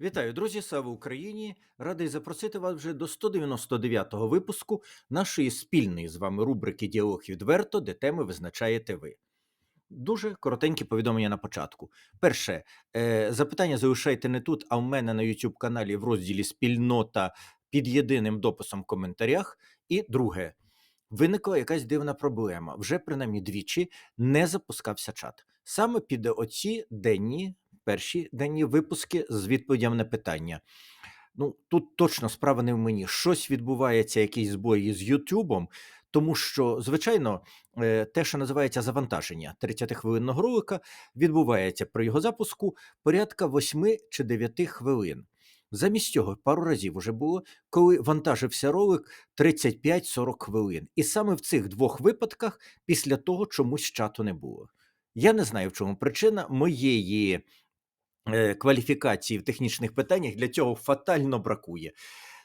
Вітаю, друзі! Слава Україні! Радий запросити вас вже до 199-го випуску нашої спільної з вами рубрики Діалог відверто, де теми визначаєте ви. Дуже коротенькі повідомлення на початку. Перше, е, запитання залишайте не тут, а в мене на YouTube каналі в розділі Спільнота під єдиним дописом в коментарях. І друге, виникла якась дивна проблема. Вже принаймні двічі не запускався чат. Саме під оці денні, перші денні випуски з відповідями на питання. Ну, тут точно справа не в мені. Щось відбувається, якісь збої з Ютубом, тому що, звичайно, е, те, що називається завантаження 30-хвилинного ролика, відбувається при його запуску порядка 8 чи 9 хвилин. Замість цього пару разів уже було, коли вантажився ролик 35-40 хвилин. І саме в цих двох випадках після того чомусь чату не було. Я не знаю, в чому причина моєї кваліфікації в технічних питаннях для цього фатально бракує.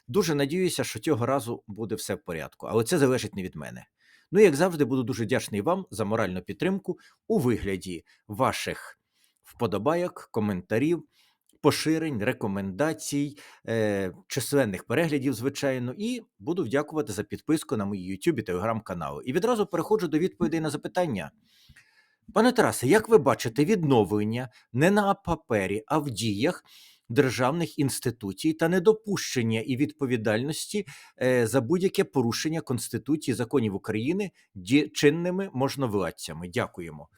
Дуже надіюся, що цього разу буде все в порядку, але це залежить не від мене. Ну, як завжди, буду дуже вдячний вам за моральну підтримку у вигляді ваших вподобайок, коментарів, поширень, рекомендацій, е, численних переглядів, звичайно, і буду вдякувати за підписку на мої YouTube і телеграм-канали. І відразу переходжу до відповідей на запитання. Пане Тарасе, як ви бачите відновлення не на папері, а в діях державних інституцій та недопущення і відповідальності е, за будь-яке порушення Конституції законів України чинними можновладцями? Дякуємо.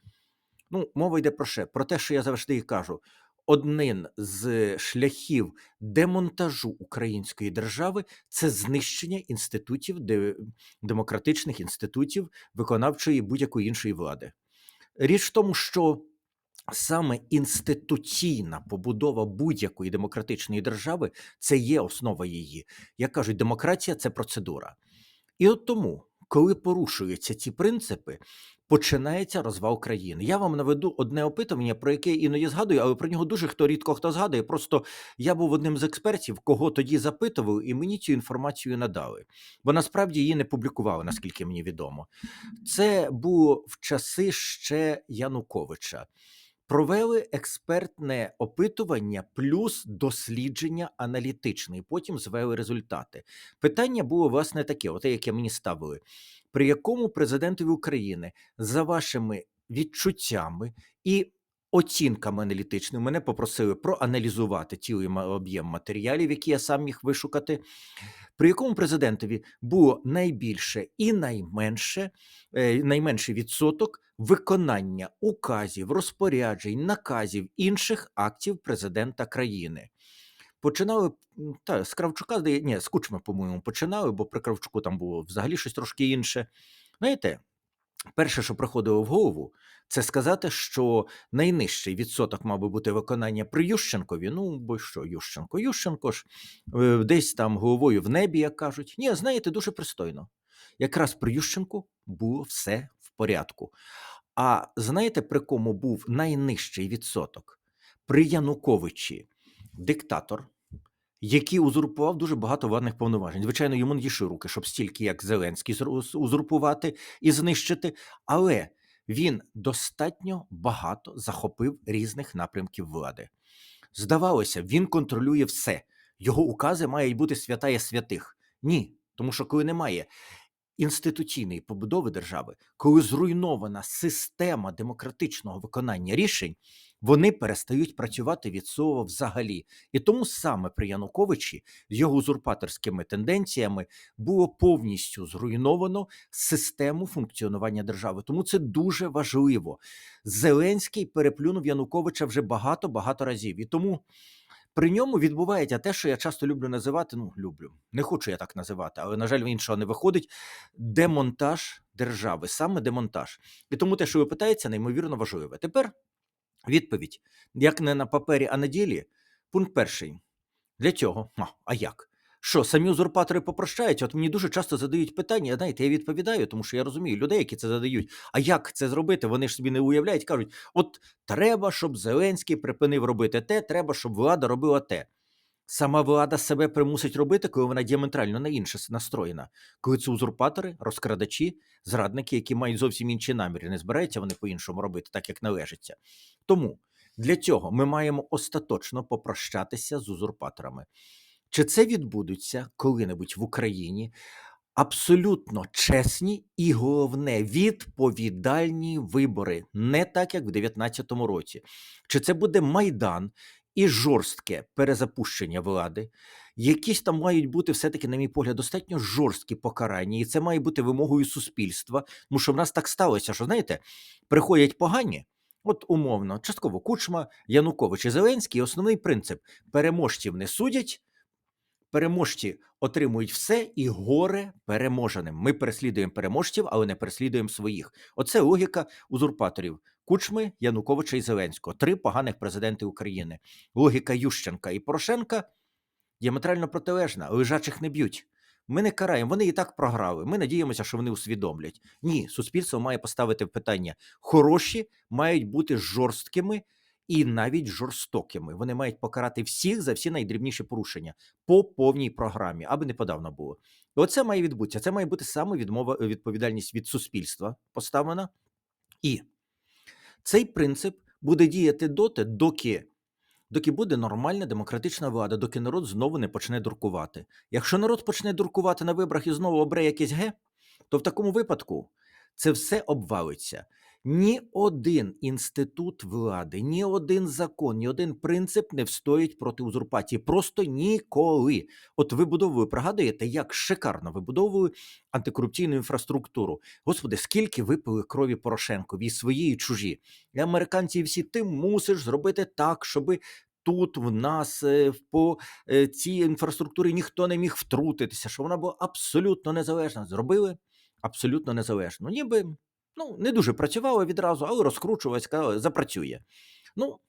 Ну, мова йде про що? Про те, що я завжди і кажу. Одним з шляхів демонтажу української держави це знищення інститутів демократичних інститутів виконавчої будь-якої іншої влади. Річ в тому, що саме інституційна побудова будь-якої демократичної держави це є основа її. Як кажуть, демократія це процедура. І от тому, коли порушуються ці принципи, починається розвал країни. Я вам наведу одне опитування, про яке іноді згадую, але про нього дуже хто рідко хто згадує. Просто я був одним з експертів, кого тоді запитували, і мені цю інформацію надали. Бо насправді її не публікували, наскільки мені відомо. Це було в часи ще Януковича. Провели експертне опитування плюс дослідження аналітичне, і потім звели результати. Питання було власне таке: оте, яке мені ставили, при якому президентові України за вашими відчуттями і оцінками аналітичними мене попросили проаналізувати цілий об'єм матеріалів, які я сам міг вишукати. При якому президентові було найбільше і найменше, е, найменший відсоток виконання указів, розпоряджень, наказів інших актів президента країни. Починали та, з Кравчука, ні, з Кучми, по-моєму, починали, бо при Кравчуку там було взагалі щось трошки інше. Знаєте, перше, що приходило в голову, це сказати, що найнижчий відсоток мав би бути виконання при Ющенкові. Ну, бо що, Ющенко? Ющенко ж е, десь там головою в небі, як кажуть. Ні, знаєте, дуже пристойно. Якраз при Ющенку було все в порядку. А знаєте, при кому був найнижчий відсоток? При Януковичі, диктатор, який узурпував дуже багато владних повноважень. Звичайно, йому не дійшли руки, щоб стільки, як Зеленський, узурпувати і знищити, але він достатньо багато захопив різних напрямків влади. Здавалося, він контролює все. Його укази мають бути святая святих. Ні, тому що коли немає інституційної побудови держави, коли зруйнована система демократичного виконання рішень, вони перестають працювати від слова взагалі. І тому саме при Януковичі з його узурпаторськими тенденціями було повністю зруйновано систему функціонування держави. Тому це дуже важливо. Зеленський переплюнув Януковича вже багато багато разів. І тому при ньому відбувається те, що я часто люблю називати. Ну, люблю, не хочу я так називати, але на жаль, іншого не виходить. Демонтаж держави, саме демонтаж. І тому те, що ви питаєте, неймовірно важливе. Тепер відповідь: як не на папері, а на ділі. Пункт перший. Для цього. А, а як? Що, самі узурпатори попрощаються? От мені дуже часто задають питання, знаєте, я відповідаю, тому що я розумію людей, які це задають. А як це зробити? Вони ж собі не уявляють, кажуть: от треба, щоб Зеленський припинив робити те, треба, щоб влада робила те. Сама влада себе примусить робити, коли вона діаметрально на інше настроєна. Коли це узурпатори, розкрадачі, зрадники, які мають зовсім інші наміри, не збираються вони по-іншому робити, так як належиться. Тому Для цього ми маємо остаточно попрощатися з узурпаторами. Чи це відбудеться коли-небудь в Україні? Абсолютно чесні і головне відповідальні вибори, не так як в 2019 році. Чи це буде майдан і жорстке перезапущення влади? Якісь там мають бути все-таки, на мій погляд, достатньо жорсткі покарання, і це має бути вимогою суспільства. Тому що в нас так сталося, що знаєте, приходять погані. От умовно, частково Кучма, Янукович і Зеленський. Основний принцип: переможців не судять, переможці отримують все, і горе переможеним. Ми переслідуємо переможців, але не переслідуємо своїх. Оце логіка узурпаторів. Кучми, Януковича і Зеленського три поганих президенти України. Логіка Ющенка і Порошенка діаметрально протилежна. Лежачих не б'ють. Ми не караємо, вони і так програли. Ми надіємося, що вони усвідомлять. Ні, суспільство має поставити питання: хороші мають бути жорсткими і навіть жорстокими. Вони мають покарати всіх за всі найдрібніші порушення по повній програмі, аби не подавно було. І оце має відбутися. Це має бути саме відмова відповідальність від суспільства поставлена. І цей принцип буде діяти доти, доки. Доки буде нормальна демократична влада, доки народ знову не почне дуркувати. Якщо народ почне дуркувати на виборах і знову обре якесь ге, то в такому випадку це все обвалиться. Ні один інститут влади, ні один закон, ні один принцип не встоїть проти узурпації. Просто ніколи. От вибудовую, пригадуєте, як шикарно вибудовую антикорупційну інфраструктуру. Господи, скільки випили крові Порошенкові і свої, і чужі. І американці всі ти мусиш зробити так, щоби. Тут в нас е, по е, цій інфраструктурі ніхто не міг втрутитися, що вона була абсолютно незалежна. Зробили абсолютно незалежно. Ніби ну, не дуже працювало відразу, але розкручувалось, сказали, запрацює. Ну,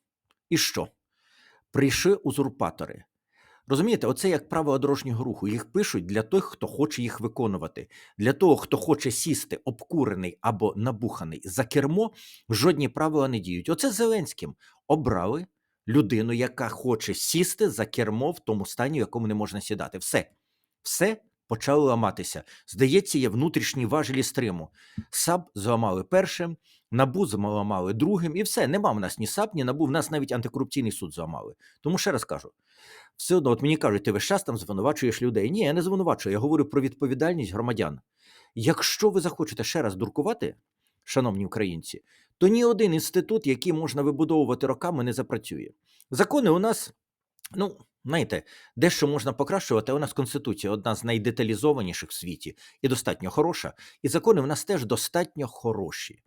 і що? Прийшли узурпатори. Розумієте, оце як правила дорожнього руху. Їх пишуть для тих, хто хоче їх виконувати. Для того, хто хоче сісти обкурений або набуханий за кермо, жодні правила не діють. Оце Зеленським обрали людину, яка хоче сісти за кермо в тому стані, в якому не можна сідати. Все. Все почало ламатися. Здається, є внутрішні важелі стриму. САП зламали першим, НАБУ зламали другим, і все. Нема в нас ні САП, ні НАБУ, в нас навіть антикорупційний суд зламали. Тому ще раз кажу: все одно, от мені кажуть, ти весь час там звинувачуєш людей. Ні, я не звинувачую, я говорю про відповідальність громадян. Якщо ви захочете ще раз дуркувати, шановні українці, то ні один інститут, який можна вибудовувати роками, не запрацює. Закони у нас, ну, знаєте, дещо можна покращувати. У нас Конституція одна з найдеталізованіших в світі і достатньо хороша. І закони в нас теж достатньо хороші.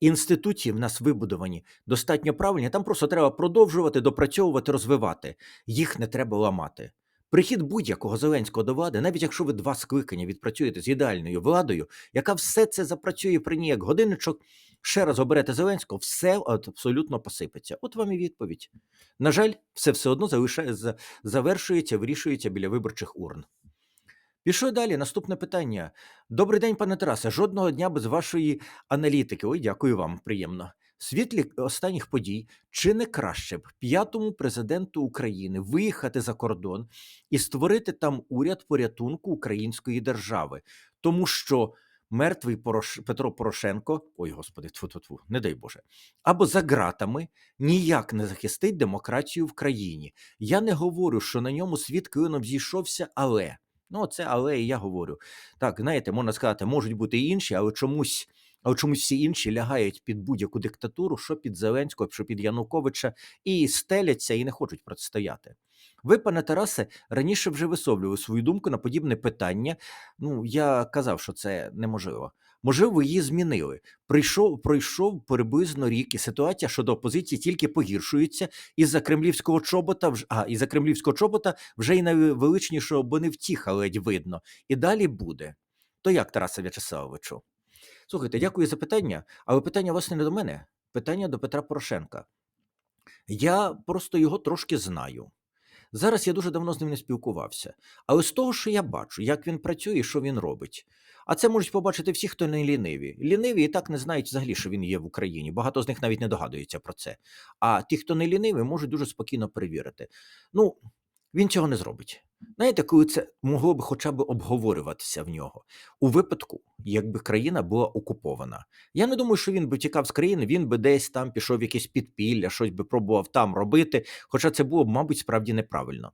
Інституції в нас вибудовані достатньо правильні. Там просто треба продовжувати, допрацьовувати, розвивати. Їх не треба ламати. Прихід будь-якого Зеленського до влади, навіть якщо ви два скликання відпрацюєте з ідеальною владою, яка все це запрацює при ній як годинничок, ще раз оберете Зеленського, все абсолютно посипеться. От вам і відповідь. На жаль, все все одно завершується, вирішується біля виборчих урн. Пішов далі. Наступне питання. Добрий день, пане Тарасе. Жодного дня без вашої аналітики. Ой, дякую вам, приємно. Світлі останніх подій чи не краще б п'ятому президенту України виїхати за кордон і створити там уряд порятунку української держави, тому що мертвий Порош... Петро Порошенко, ой господи, тьфу тьфу тьфу не дай Боже, або за ґратами ніяк не захистить демократію в країні. Я не говорю, що на ньому світ клином зійшовся, але ну це але і я говорю. Так, знаєте, можна сказати, можуть бути і інші, але чомусь. Але чомусь всі інші лягають під будь-яку диктатуру, що під Зеленського, що під Януковича, і стеляться і не хочуть протистояти. Ви, пане Тарасе, раніше вже висловлювали свою думку на подібне питання. Ну, я казав, що це неможливо. Можливо, її змінили. Прийшов, пройшов приблизно рік, і ситуація щодо опозиції тільки погіршується. І за кремлівського чобота вже а, і за кремлівського чобота вже й найвеличнішого, бо не втіха ледь видно. І далі буде. То як, Тарасе В'ячеславовичу? Слухайте, дякую за питання, але питання власне не до мене, питання до Петра Порошенка. Я просто його трошки знаю. Зараз я дуже давно з ним не спілкувався. Але з того, що я бачу, як він працює і що він робить. А це можуть побачити всі, хто не ліниві. Ліниві і так не знають взагалі, що він є в Україні. Багато з них навіть не догадуються про це. А ті, хто не ліниві, можуть дуже спокійно перевірити. Ну, він цього не зробить. Знаєте, коли це могло б хоча б обговорюватися в нього у випадку, якби країна була окупована. Я не думаю, що він би тікав з країни, він би десь там пішов якесь підпілля, щось би пробував там робити. Хоча це було б, мабуть, справді неправильно.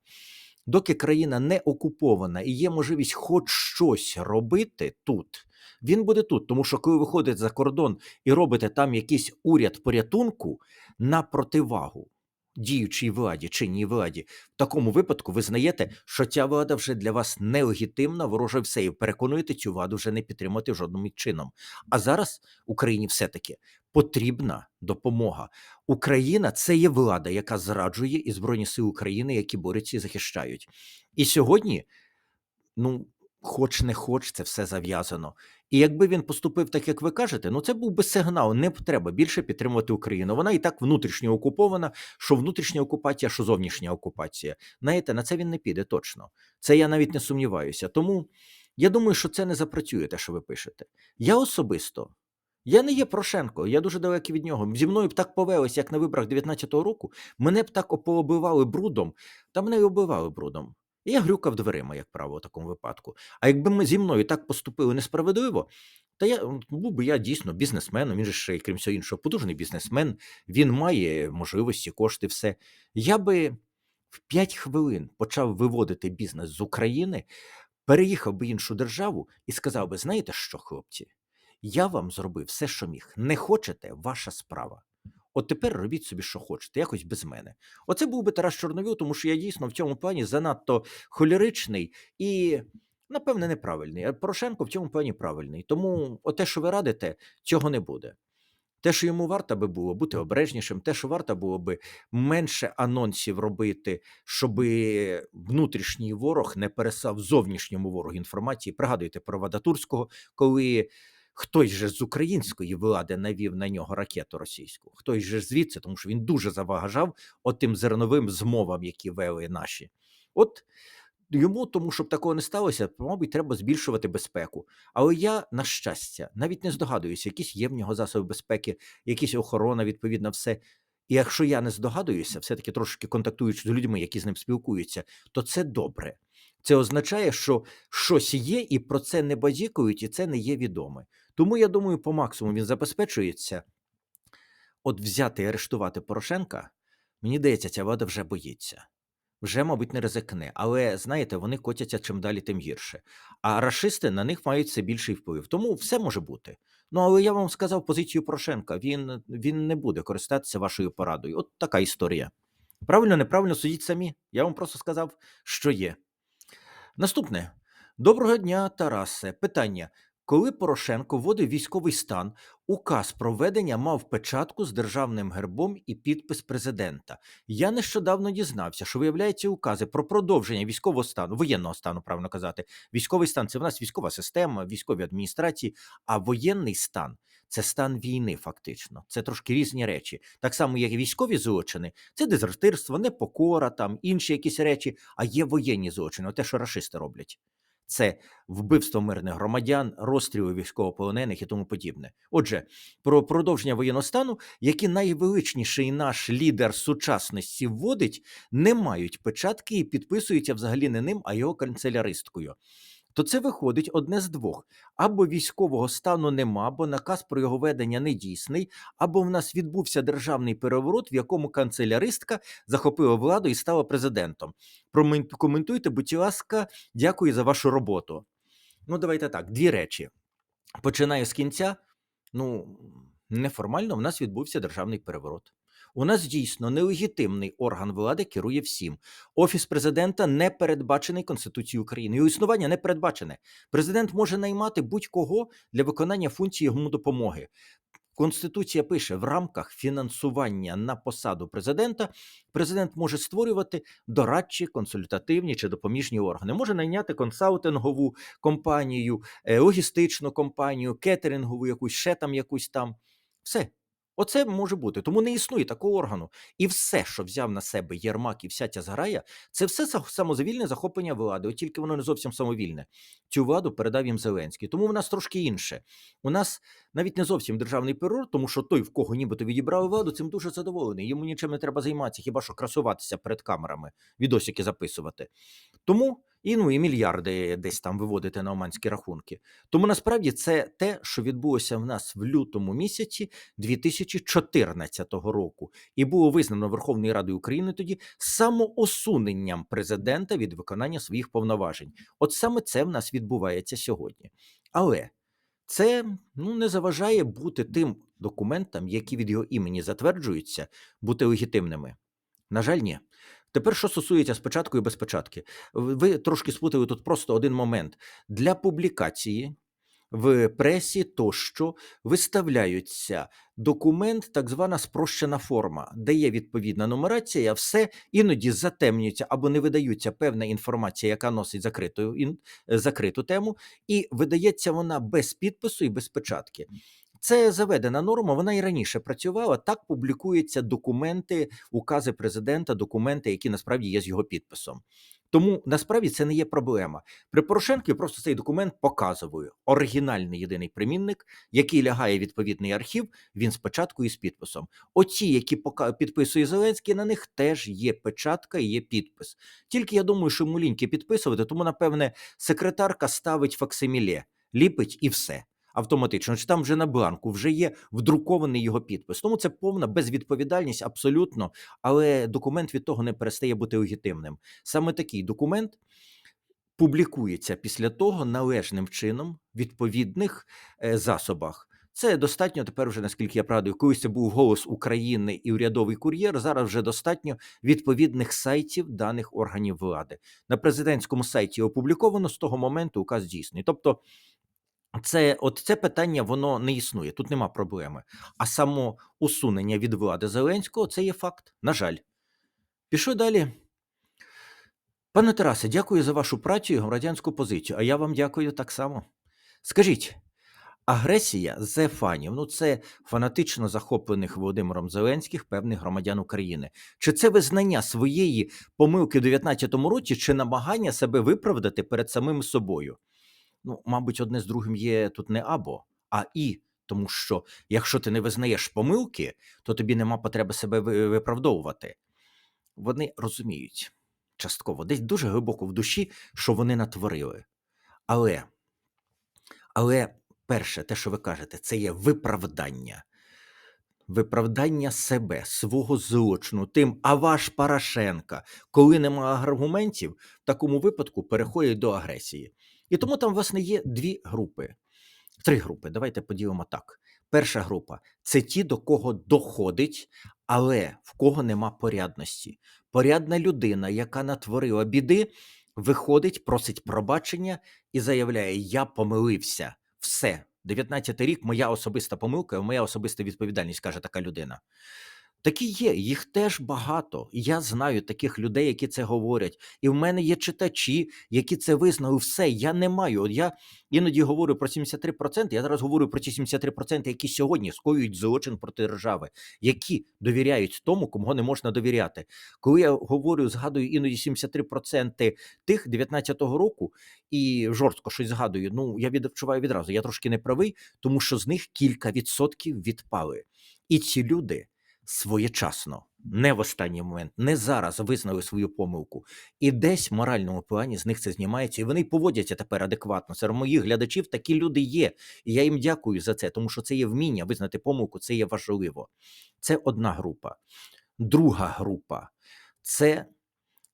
Доки країна не окупована і є можливість хоч щось робити тут, він буде тут. Тому що коли виходите за кордон і робите там якийсь уряд порятунку на противагу діючій владі, чинній владі, в такому випадку ви знаєте, що ця влада вже для вас нелегітимна, вороже все, і переконуєте цю владу вже не підтримати жодним чином. А зараз Україні все-таки потрібна допомога. Україна це є влада, яка зраджує і Збройні Сили України, які борються і захищають. І сьогодні, ну, хоч не хоч, це все зав'язано. І якби він поступив так, як ви кажете, ну це був би сигнал. Не треба більше підтримувати Україну. Вона і так внутрішньо окупована, що внутрішня окупація, що зовнішня окупація. Знаєте, на це він не піде точно. Це я навіть не сумніваюся. Тому я думаю, що це не запрацює, те, що ви пишете. Я особисто. Я не є Порошенко, я дуже далекий від нього. Зі мною б так повелося, як на виборах 19-го року, мене б так пооббивали брудом, та мене й оббивали брудом. Я грюкав дверима, як правило, в такому випадку. А якби ми зі мною так поступили несправедливо, то я був би я дійсно бізнесменом. Він же ще, крім всього іншого, потужний бізнесмен. Він має можливості, кошти, все. Я би в 5 хвилин почав виводити бізнес з України, переїхав би іншу державу і сказав би: знаєте що, хлопці? Я вам зробив все, що міг. Не хочете, ваша справа. От тепер робіть собі, що хочете, якось без мене. Оце був би Тарас Чорновіл, тому що я дійсно в цьому плані занадто холеричний і, напевне, неправильний. А Порошенко в цьому плані правильний. Тому те, що ви радите, цього не буде. Те, що йому варто би було бути обережнішим, те, що варто було би менше анонсів робити, щоб внутрішній ворог не пересав зовнішньому ворогу інформації. Пригадуйте про Вадатурського, коли хтось же з української влади навів на нього ракету російську, хтось же звідси, тому що він дуже заважав отим зерновим змовам, які вели наші. От йому, тому щоб такого не сталося, мабуть, треба збільшувати безпеку. Але я, на щастя, навіть не здогадуюся, якісь є в нього засоби безпеки, якісь охорона, відповідно, все. І якщо я не здогадуюся, все-таки трошки контактуючи з людьми, які з ним спілкуються, то це добре. Це означає, що щось є, і про це не базікують, і це не є відоме. Тому я думаю, по максимуму він забезпечується. От взяти і арештувати Порошенка, мені здається, ця влада вже боїться. Вже, мабуть, не ризикне. Але знаєте, вони котяться чим далі, тим гірше. А рашисти на них мають все більший вплив. Тому все може бути. Ну, але я вам сказав позицію Порошенка. Він, він не буде користатися вашою порадою. От така історія. Правильно, неправильно судіть самі. Я вам просто сказав, що є. Наступне. Доброго дня, Тарасе. Питання. Коли Порошенко вводив військовий стан, указ про введення мав печатку з державним гербом і підпис президента. Я нещодавно дізнався, що виявляється укази про продовження військового стану, воєнного стану, правильно казати. Військовий стан це в нас військова система, військові адміністрації, а воєнний стан це стан війни, фактично. Це трошки різні речі. Так само, як і військові злочини, це дезертирство, непокора, там інші якісь речі, а є воєнні злочини, те, що рашисти роблять. Це вбивство мирних громадян, розстріли військовополонених і тому подібне. Отже, про продовження воєнного стану, які найвеличніший наш лідер сучасності вводить, не мають печатки і підписуються взагалі не ним, а його канцеляристкою. То це виходить одне з двох: або військового стану нема, бо наказ про його ведення не дійсний, або в нас відбувся державний переворот, в якому канцеляристка захопила владу і стала президентом. Прокоментуйте, будь ласка, дякую за вашу роботу. Ну, давайте так, дві речі. Починаю з кінця. Ну, неформально в нас відбувся державний переворот. У нас дійсно нелегітимний орган влади керує всім. Офіс президента не передбачений Конституцією України. Його існування не передбачене. Президент може наймати будь-кого для виконання функції йому допомоги. Конституція пише в рамках фінансування на посаду президента. Президент може створювати дорадчі, консультативні чи допоміжні органи. Може найняти консалтингову компанію, е, логістичну компанію, кетерингову, якусь ще там, якусь там. Все. Оце може бути. Тому не існує такого органу. І все, що взяв на себе Єрмак і вся ця зграя, це все са- самозавільне захоплення влади. От тільки воно не зовсім самовільне. Цю владу передав їм Зеленський. Тому в нас трошки інше. У нас навіть не зовсім державний перерор, тому що той, в кого нібито відібрали владу, цим дуже задоволений. Йому нічим не треба займатися, хіба що красуватися перед камерами, відосики записувати. Тому і ну і мільярди десь там виводити на оманські рахунки. Тому насправді це те, що відбулося в нас в лютому місяці 2014 року, і було визнано Верховною Радою України тоді самоосуненням президента від виконання своїх повноважень. От саме це в нас відбувається сьогодні. Але це ну, не заважає бути тим документам, які від його імені затверджуються, бути легітимними. На жаль, ні. Тепер, що стосується спочатку і без початки, ви трошки сплутали тут просто один момент. Для публікації в пресі тощо виставляються документ, так звана спрощена форма, де є відповідна нумерація, все іноді затемнюється або не видаються певна інформація, яка носить закриту, закриту тему, і видається вона без підпису і без печатки. Це заведена норма, вона і раніше працювала. Так публікуються документи, укази президента, документи, які насправді є з його підписом. Тому насправді це не є проблема. При Порошенку я просто цей документ показую. Оригінальний єдиний примінник, який лягає відповідний архів, він спочатку і з підписом. Оці, які підписує Зеленський, на них теж є печатка і є підпис. Тільки я думаю, що йому підписувати, тому напевне секретарка ставить факсиміле, ліпить і все. Автоматично, чи там вже на бланку вже є вдрукований його підпис. Тому це повна безвідповідальність абсолютно, але документ від того не перестає бути легітимним. Саме такий документ публікується після того належним чином відповідних е, засобах. Це достатньо тепер, вже наскільки я пригадую, колись це був голос України і урядовий кур'єр. Зараз вже достатньо відповідних сайтів даних органів влади. На президентському сайті опубліковано з того моменту указ дійсний. Тобто, це от це питання воно не існує. Тут нема проблеми. А само усунення від влади Зеленського це є факт. На жаль. Пішов далі. Пане Тарасе, дякую за вашу працю і громадянську позицію. А я вам дякую так само. Скажіть, агресія з фанів, ну це фанатично захоплених Володимиром Зеленських певних громадян України. Чи це визнання своєї помилки в 19-му році, чи намагання себе виправдати перед самим собою? Ну, мабуть, одне з другим є тут не або, а і. Тому що якщо ти не визнаєш помилки, то тобі нема потреби себе виправдовувати. Вони розуміють частково, десь дуже глибоко в душі, що вони натворили. Але, але перше, те, що ви кажете, це є виправдання. Виправдання себе, свого злочину, тим, а ваш Порошенка, коли нема аргументів, в такому випадку переходять до агресії. І тому там, власне, є дві групи. Три групи. Давайте поділимо так. Перша група це ті, до кого доходить, але в кого нема порядності. Порядна людина, яка натворила біди, виходить, просить пробачення і заявляє: Я помилився. Все. 19 рік моя особиста помилка, моя особиста відповідальність, каже така людина. Такі є, їх теж багато. Я знаю таких людей, які це говорять. І в мене є читачі, які це визнали. Все, я не маю. От я іноді говорю про 73%, я зараз говорю про ті 73%, які сьогодні скоюють злочин проти держави, які довіряють тому, кому не можна довіряти. Коли я говорю, згадую іноді 73% тих 19-го року і жорстко щось згадую, ну я відчуваю відразу, я трошки не правий, тому що з них кілька відсотків відпали. І ці люди своєчасно, не в останній момент, не зараз визнали свою помилку, і десь в моральному плані з них це знімається, і вони поводяться тепер адекватно. Серед моїх глядачів такі люди є, і я їм дякую за це, тому що це є вміння визнати помилку, це є важливо. Це одна група. Друга група це,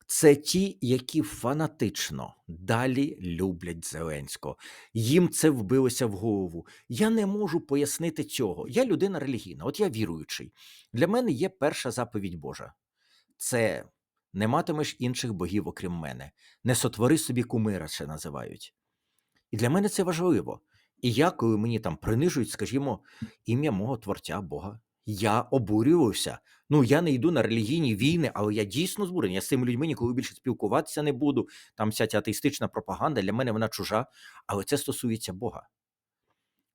це ті, які фанатично далі люблять Зеленського. Їм це вбилося в голову. Я не можу пояснити цього. Я людина релігійна, от я віруючий. Для мене є перша заповідь Божа. Це не матимеш інших богів, окрім мене. Не сотвори собі кумира, ще називають. І для мене це важливо. І я, коли мені там принижують, скажімо, ім'я мого творця Бога, я обурююся. Ну, я не йду на релігійні війни, але я дійсно збурений. Я з цими людьми ніколи більше спілкуватися не буду. Там вся ця атеїстична пропаганда для мене вона чужа, але це стосується Бога.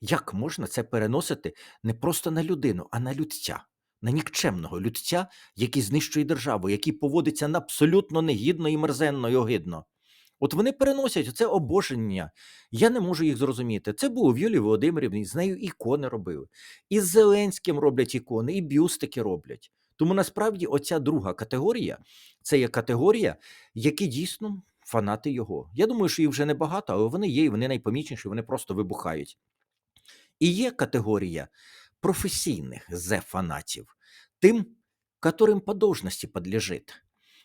Як можна це переносити не просто на людину, а на людця, на нікчемного людця, який знищує державу, який поводиться на абсолютно негідно і мерзенно і огидно? От вони переносять це обоження. Я не можу їх зрозуміти. Це було в Юлії Володимирівні, з нею ікони робили. І з Зеленським роблять ікони, і бюстики роблять. Тому насправді оця друга категорія це є категорія, які дійсно фанати його. Я думаю, що їх вже небагато, але вони є, і вони найпомічніші, вони просто вибухають. І є категорія професійних зе-фанатів, тим, которым по должності подлежить.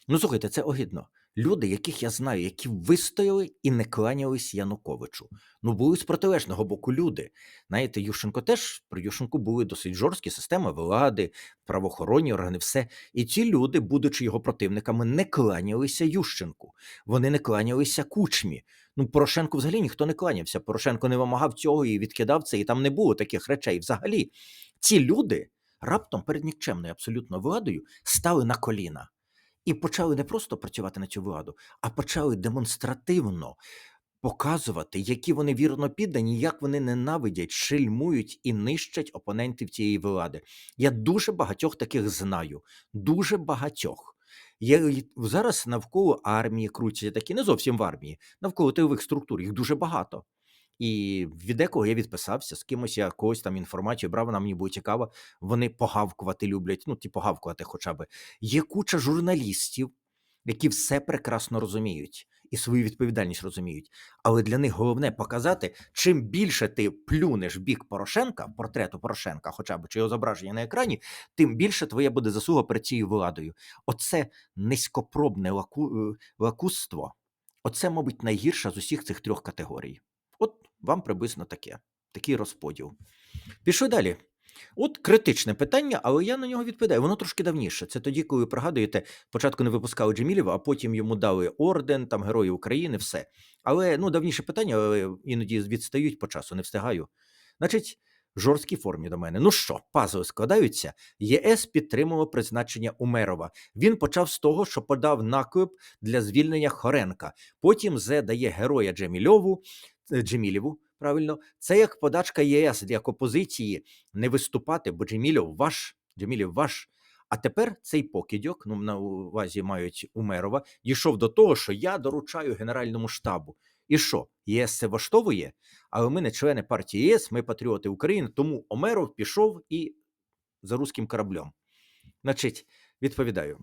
Ну, слухайте, це огидно. Люди, яких я знаю, які вистояли і не кланялись Януковичу. Ну, були з протилежного боку люди. Знаєте, Ющенко теж при Ющенку були досить жорсткі системи влади, правоохоронні органи, все. І ці люди, будучи його противниками, не кланялися Ющенку. Вони не кланялися кучмі. Ну, Порошенку взагалі ніхто не кланявся. Порошенко не вимагав цього і відкидав це, і там не було таких речей. Взагалі, ці люди раптом перед нікчемною абсолютно владою стали на коліна і почали не просто працювати на цю владу, а почали демонстративно показувати, які вони вірно піддані, як вони ненавидять, шельмують і нищать опонентів цієї влади. Я дуже багатьох таких знаю, дуже багатьох. Є зараз навколо армії крутяться такі, не зовсім в армії, навколо тилових структур, їх дуже багато. І від декого я відписався, з кимось я когось там інформацію брав, вона мені було цікаво. Вони погавкувати люблять, ну, ті погавкувати хоча б. Є куча журналістів, які все прекрасно розуміють і свою відповідальність розуміють. Але для них головне показати, чим більше ти плюнеш бік Порошенка, портрету Порошенка, хоча б чи його зображення на екрані, тим більше твоя буде заслуга перед цією владою. Оце низькопробне лаку... е, лакусство, оце, мабуть, найгірша з усіх цих трьох категорій. От вам приблизно таке, такий розподіл. Пішли далі. От критичне питання, але я на нього відповідаю. Воно трошки давніше. Це тоді, коли пригадуєте, спочатку не випускали Джемілєва, а потім йому дали орден, там Герої України, все. Але ну, давніше питання, але іноді відстають по часу, не встигаю. Значить, жорсткій формі до мене. Ну що, пазли складаються. ЄС підтримував призначення Умерова. Він почав з того, що подав наклеп для звільнення Хоренка. Потім Зе дає героя Джемільову, е, Джемілєву, правильно, це як подачка ЄС як опозиції не виступати, бо Джемілєв ваш, Джемілєв ваш. А тепер цей покидьок, ну на увазі мають Умерова, дійшов до того, що я доручаю Генеральному штабу. І що, ЄС це влаштовує? Але ми не члени партії ЄС, ми патріоти України, тому Омеров пішов і за руським кораблем. Значить, відповідаю,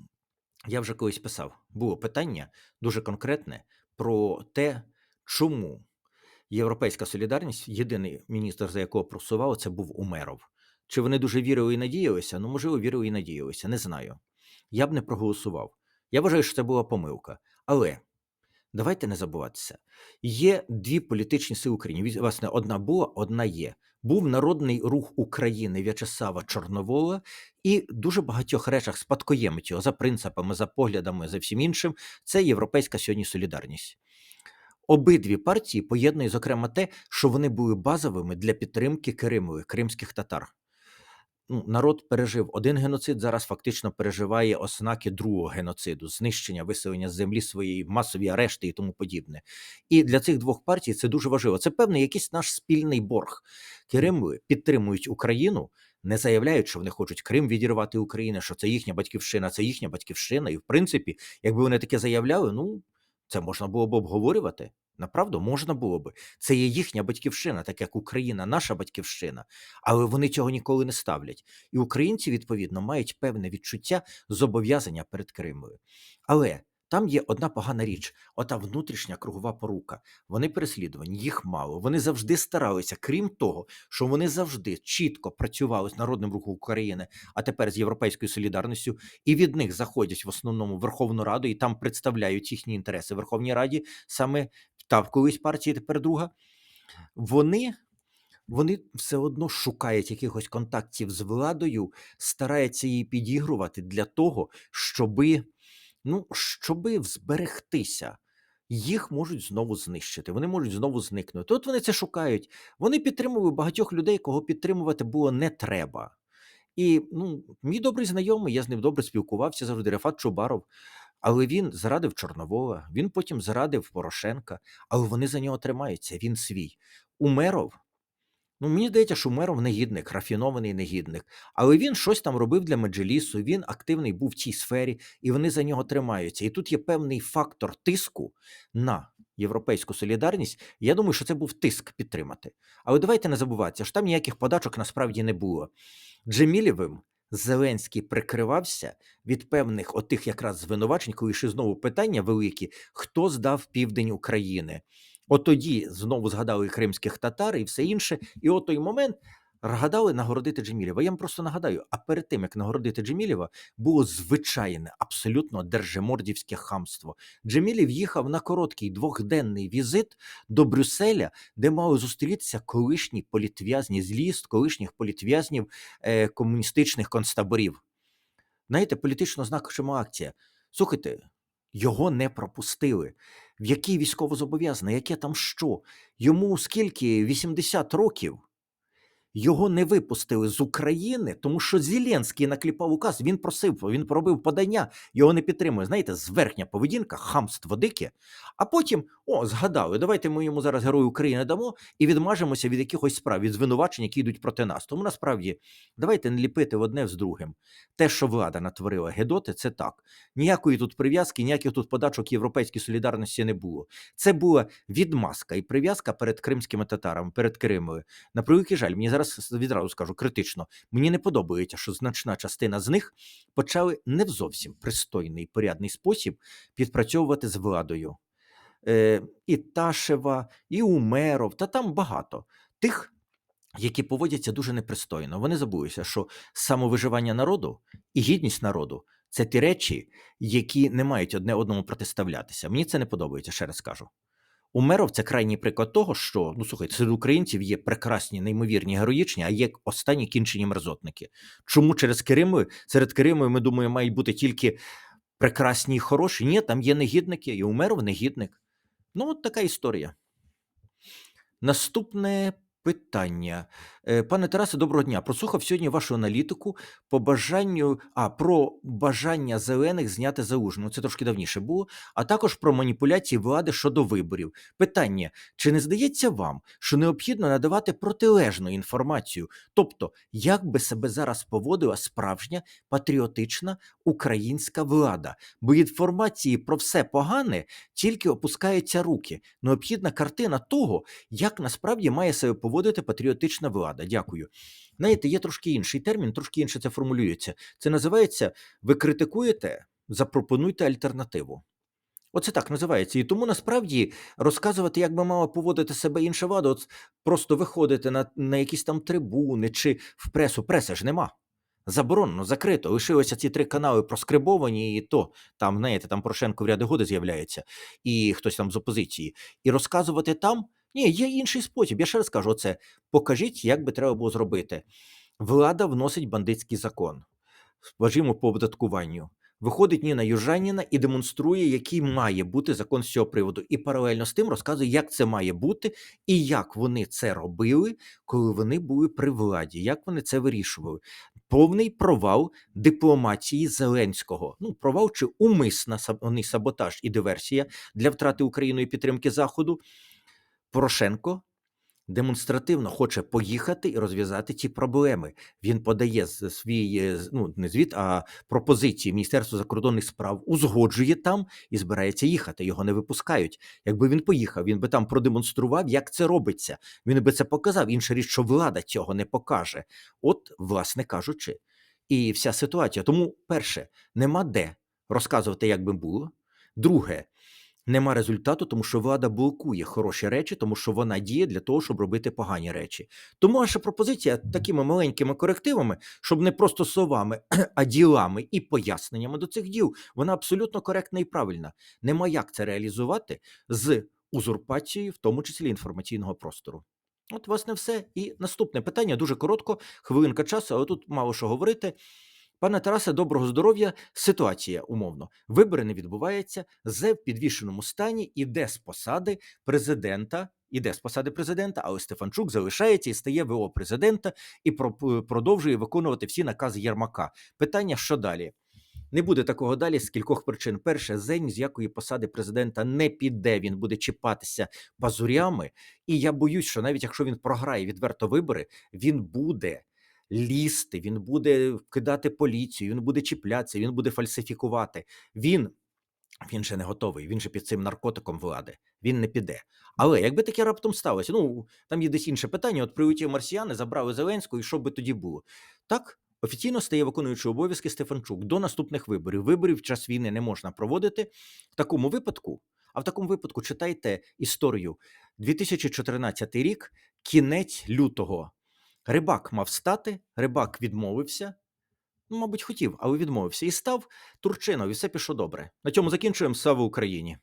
я вже колись писав, було питання дуже конкретне про те, чому Європейська солідарність, єдиний міністр, за якого просував, це був Умеров. Чи вони дуже вірили і надіялися? Ну, можливо, вірили і надіялися, не знаю. Я б не проголосував. Я вважаю, що це була помилка. Але давайте не забуватися. Є дві політичні сили України. Власне, одна була, одна є. Був народний рух України В'ячеслава Чорновола і дуже багатьох речах спадкоємець його за принципами, за поглядами, за всім іншим. Це європейська сьогодні солідарність. Обидві партії поєднують, зокрема, те, що вони були базовими для підтримки Криму, кримських татар. Ну, народ пережив один геноцид, зараз фактично переживає ознаки другого геноциду, знищення, виселення з землі своєї, масові арешти і тому подібне. І для цих двох партій це дуже важливо. Це певний якийсь наш спільний борг. Кримли підтримують Україну, не заявляють, що вони хочуть Крим відірвати Україну, що це їхня батьківщина, це їхня батьківщина. І в принципі, якби вони таке заявляли, ну це можна було б обговорювати. Направду можна було би. Це є їхня батьківщина, так як Україна, наша батьківщина, але вони цього ніколи не ставлять. І українці, відповідно, мають певне відчуття зобов'язання перед Кримою. Але там є одна погана річ: ота внутрішня кругова порука. Вони переслідувані, їх мало. Вони завжди старалися, крім того, що вони завжди чітко працювали з народним рухом України, а тепер з європейською солідарністю, і від них заходять в основному Верховну Раду і там представляють їхні інтереси в Верховній Раді, саме та колись партії, тепер друга. Вони. Вони все одно шукають якихось контактів з владою, стараються її підігрувати для того, щоби, ну, щоби зберегтися. Їх можуть знову знищити, вони можуть знову зникнути. От вони це шукають. Вони підтримували багатьох людей, кого підтримувати було не треба. І ну, мій добрий знайомий, я з ним добре спілкувався завжди, Рефат Чубаров. Але він зрадив Чорновола, він потім зрадив Порошенка, але вони за нього тримаються, він свій. Умеров, Ну, мені здається, що Умеров негідник, рафінований негідник. Але він щось там робив для Меджелісу, він активний був в цій сфері, і вони за нього тримаються. І тут є певний фактор тиску на європейську солідарність. Я думаю, що це був тиск підтримати. Але давайте не забуватися, що там ніяких подачок насправді не було. Джемілєвим Зеленський прикривався від певних отих якраз звинувачень, коли ще знову питання великі: хто здав південь України? От тоді знову згадали кримських татар і все інше. І от той момент гадали нагородити Джемілєва. Я вам просто нагадаю: а перед тим як нагородити Джемілєва, було звичайне, абсолютно держимордівське хамство. Джемілєв їхав на короткий двохденний візит до Брюсселя, де мали зустрітися колишні політв'язні злі з колишніх політв'язнів е, комуністичних концтаборів. Знаєте, політично значима акція. Слухайте, його не пропустили. В який військовозобов'язаний, яке там що? Йому скільки 80 років. Його не випустили з України, тому що Зеленський накліпав указ. Він просив, він поробив подання, його не підтримує. Знаєте, зверхня поведінка, хамство дике. А потім, о, згадали, давайте ми йому зараз Герою України дамо і відмажемося від якихось справ, від звинувачень, які йдуть проти нас. Тому насправді давайте не ліпити одне з другим. Те, що влада натворила Гедоти, це так. Ніякої тут прив'язки, ніяких тут подачок європейській солідарності не було. Це була відмазка і прив'язка перед кримськими татарами, перед Кримою. На превеликий жаль, мені зараз відразу скажу критично. Мені не подобається, що значна частина з них почали не в зовсім пристойний порядний спосіб підпрацьовувати з владою. Е, І Ташева, і Умеров, та там багато тих, які поводяться дуже непристойно. Вони забулися, що самовиживання народу і гідність народу це ті речі, які не мають одне одному протиставлятися. Мені це не подобається, ще раз кажу. Умеров це крайній приклад того, що ну слухайте, серед українців є прекрасні, неймовірні, героїчні, а є останні кінчені мерзотники. Чому через Криму серед Криму, ми думаємо, мають бути тільки прекрасні і хороші? Ні, там є негідники, і Умеров негідник. Ну, от така історія. Наступне питання. Е, Пане Тарасе, доброго дня. Прослухав сьогодні вашу аналітику по бажанню, а про бажання зелених зняти залужну. Це трошки давніше було, а також про маніпуляції влади щодо виборів. Питання: чи не здається вам, що необхідно надавати протилежну інформацію? Тобто, як би себе зараз поводила справжня патріотична українська влада? Бо інформації про все погане тільки опускаються руки. Необхідна картина того, як насправді має себе поводити патріотична влада. Дякую. Знаєте, є трошки інший термін, трошки інше це формулюється. Це називається ви критикуєте, запропонуйте альтернативу. Оце так називається. І тому насправді розказувати, як би мала поводити себе інша влада, от просто виходити на, на якісь там трибуни чи в пресу. Преси ж нема. Заборонено, закрито. Лишилися ці три канали проскрибовані, і то там, знаєте, там Порошенко в ряди годи з'являється, і хтось там з опозиції. І розказувати там. Ні, є інший спосіб. Я ще раз кажу, оце покажіть, як би треба було зробити. Влада вносить бандитський закон, скажімо, по оподаткуванню. Виходить Ніна Южаніна і демонструє, який має бути закон з цього приводу, і паралельно з тим розказує, як це має бути, і як вони це робили, коли вони були при владі, як вони це вирішували. Повний провал дипломатії Зеленського. Ну, провал чи умисна саб- саботаж і диверсія для втрати Україною підтримки Заходу. Порошенко демонстративно хоче поїхати і розв'язати ці проблеми. Він подає свій е, ну не звіт, а пропозиції Міністерства закордонних справ, узгоджує там і збирається їхати. Його не випускають. Якби він поїхав, він би там продемонстрував, як це робиться. Він би це показав. Інша річ, що влада цього не покаже. От, власне кажучи, і вся ситуація. Тому, перше, нема де розказувати, як би було. Друге, Нема результату, тому що влада блокує хороші речі, тому що вона діє для того, щоб робити погані речі. Тому наша пропозиція такими маленькими корективами, щоб не просто словами, а ділами і поясненнями до цих діл, вона абсолютно коректна і правильна. Нема як це реалізувати з узурпацією, в тому числі інформаційного простору. От, власне, все. І наступне питання дуже коротко, хвилинка часу, але тут мало що говорити. Пане Тарасе, доброго здоров'я. Ситуація умовно. Вибори не відбуваються. Зе в підвішеному стані іде з посади президента. Іде з посади президента, але Стефанчук залишається і стає ВО президента і про- продовжує виконувати всі накази Єрмака. Питання: що далі? Не буде такого далі з кількох причин. Перше, Зень з якої посади президента не піде. Він буде чіпатися пазурями. І я боюсь, що навіть якщо він програє відверто вибори, він буде лізти, він буде кидати поліцію, він буде чіплятися, він буде фальсифікувати. Він, він ще не готовий, він же під цим наркотиком влади. Він не піде. Але якби таке раптом сталося, ну там є десь інше питання. От прилетіли марсіяни, забрали Зеленського, і що би тоді було? Так, офіційно стає виконуючий обов'язки Стефанчук до наступних виборів. Виборів в час війни не можна проводити. В такому випадку, а в такому випадку читайте історію 2014 рік, кінець лютого. Рибак мав стати, рибак відмовився. Ну, мабуть, хотів, але відмовився і став Турчинов, і все пішло добре. На цьому закінчуємо. Слава Україні!